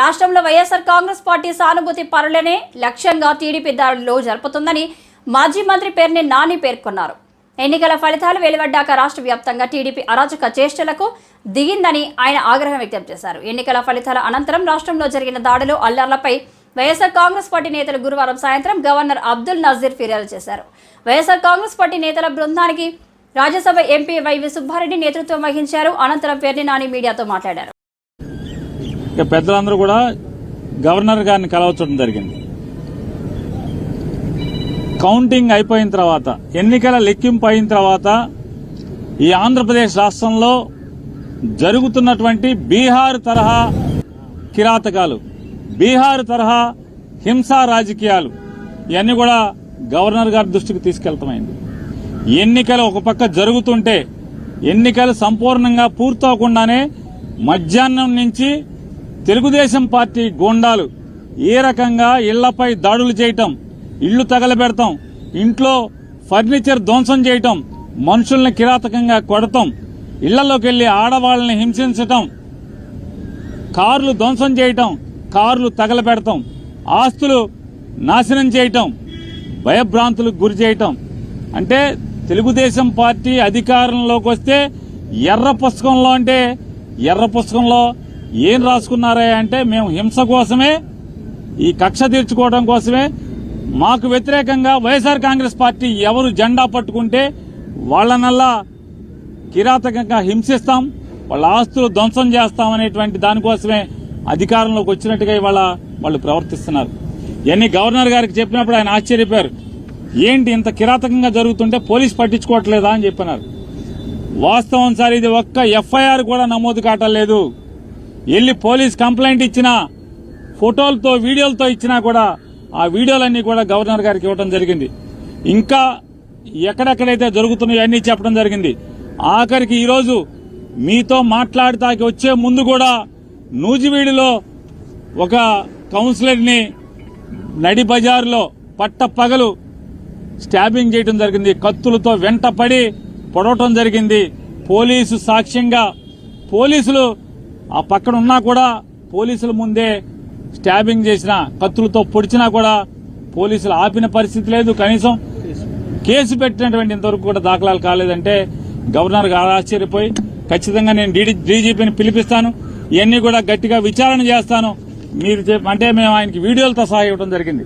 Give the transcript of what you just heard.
రాష్ట్రంలో వైఎస్ఆర్ కాంగ్రెస్ పార్టీ సానుభూతి పరులనే లక్ష్యంగా టీడీపీ దాడులు జరుపుతుందని మాజీ మంత్రి పేర్ని నాని పేర్కొన్నారు. ఎన్నికల ఫలితాలు వెలువడ్డాక రాష్ట్ర వ్యాప్తంగా టీడీపీ అరాచక చేష్టలకు దిగిందని ఆయన ఆగ్రహం వ్యక్తం చేశారు. ఎన్నికల ఫలితాల అనంతరం రాష్ట్రంలో జరిగిన దాడులు అల్లర్లపై వైఎస్ఆర్ కాంగ్రెస్ పార్టీ నేతలు గురువారం సాయంత్రం గవర్నర్ అబ్దుల్ నజీర్ ఫిర్యాదు చేశారు. వైఎస్ఆర్ కాంగ్రెస్ పార్టీ నేతల బృందానికి రాజ్యసభ ఎంపీ వైవి సుబ్బారెడ్డి నేతృత్వం వహించారు. అనంతరం పేర్ని నాని మీడియాతో మాట్లాడారు. ఇక పెద్దలందరూ కూడా గవర్నర్ గారిని కలవచ్చడం జరిగింది. కౌంటింగ్ అయిపోయిన తర్వాత ఎన్నికల లెక్కింపు అయిన తర్వాత ఈ ఆంధ్రప్రదేశ్ రాష్ట్రంలో జరుగుతున్నటువంటి బీహార్ తరహా కిరాతకాలు బీహార్ తరహా హింసా రాజకీయాలు ఇవన్నీ కూడా గవర్నర్ గారి దృష్టికి తీసుకెళ్తామైంది. ఎన్నికలు ఒక పక్క జరుగుతుంటే ఎన్నికలు సంపూర్ణంగా పూర్తవకుండానే మధ్యాహ్నం నుంచి తెలుగుదేశం పార్టీ గోండాలు. ఏ రకంగా ఇళ్ళపై దాడులు చేయటం ఇళ్ళు తగలబెడతాం ఇంట్లో ఫర్నిచర్ ధ్వంసం చేయటం మనుషుల్ని కిరాతకంగా కొడతాం ఇళ్ళలోకి వెళ్ళి ఆడవాళ్ళని హింసించటం కార్లు ధ్వంసం చేయటం కార్లు తగలబెడతాం ఆస్తులు నాశనం చేయటం భయభ్రాంతులకు గురి చేయటం. అంటే తెలుగుదేశం పార్టీ అధికారంలోకి వస్తే ఎర్ర పుస్తకంలో అంటే ఎర్ర పుస్తకంలో ఏం రాసుకున్నారా అంటే మేము హింస కోసమే ఈ కక్ష తీర్చుకోవడం కోసమే. మాకు వ్యతిరేకంగా వైఎస్ఆర్ కాంగ్రెస్ పార్టీ ఎవరు జెండా పట్టుకుంటే వాళ్ళనల్లా కిరాతకంగా హింసిస్తాం వాళ్ళ ఆస్తులు ధ్వంసం చేస్తాం అనేటువంటి దానికోసమే అధికారంలోకి వచ్చినట్టుగా ఇవాళ వాళ్ళు ప్రవర్తిస్తున్నారు. ఇవన్నీ గవర్నర్ గారికి చెప్పినప్పుడు ఆయన ఆశ్చర్యపోయారు. ఏంటి ఇంత కిరాతకంగా జరుగుతుంటే పోలీస్ పట్టించుకోవట్లేదా అని చెప్పినారు. వాస్తవం సార్ ఇది ఒక్క ఎఫ్ఐఆర్ కూడా నమోదు కావట్లేదు వెళ్ళి పోలీస్ కంప్లైంట్ ఇచ్చినా ఫోటోలతో వీడియోలతో ఇచ్చినా కూడా ఆ వీడియోలన్నీ కూడా గవర్నర్ గారికి ఇవ్వడం జరిగింది. ఇంకా ఎక్కడెక్కడైతే జరుగుతున్నాయో అన్నీ చెప్పడం జరిగింది. ఆఖరికి ఈరోజు మీతో మాట్లాడటానికి వచ్చే ముందు కూడా నూజివీడిలో ఒక కౌన్సిలర్ని నడి బజారులో పట్ట పగలు స్టాబింగ్ చేయడం జరిగింది. కత్తులతో వెంటపడి పొడవటం జరిగింది. పోలీసు సాక్ష్యంగా పోలీసులు ఆ పక్కన ఉన్నా కూడా పోలీసుల ముందే స్టాబింగ్ చేసిన కత్తులతో పొడిచినా కూడా పోలీసులు ఆపిన పరిస్థితి లేదు. కనీసం కేసు పెట్టినటువంటి ఇంతవరకు కూడా దాఖలాలు కాలేదంటే గవర్నర్ గారు ఆశ్చర్యపోయి ఖచ్చితంగా నేను డీజీపీని పిలిపిస్తాను. ఇవన్నీ కూడా గట్టిగా విచారణ చేస్తాను. మీరు అంటే మేము ఆయనకి వీడియోలతో సహా ఇవ్వడం జరిగింది.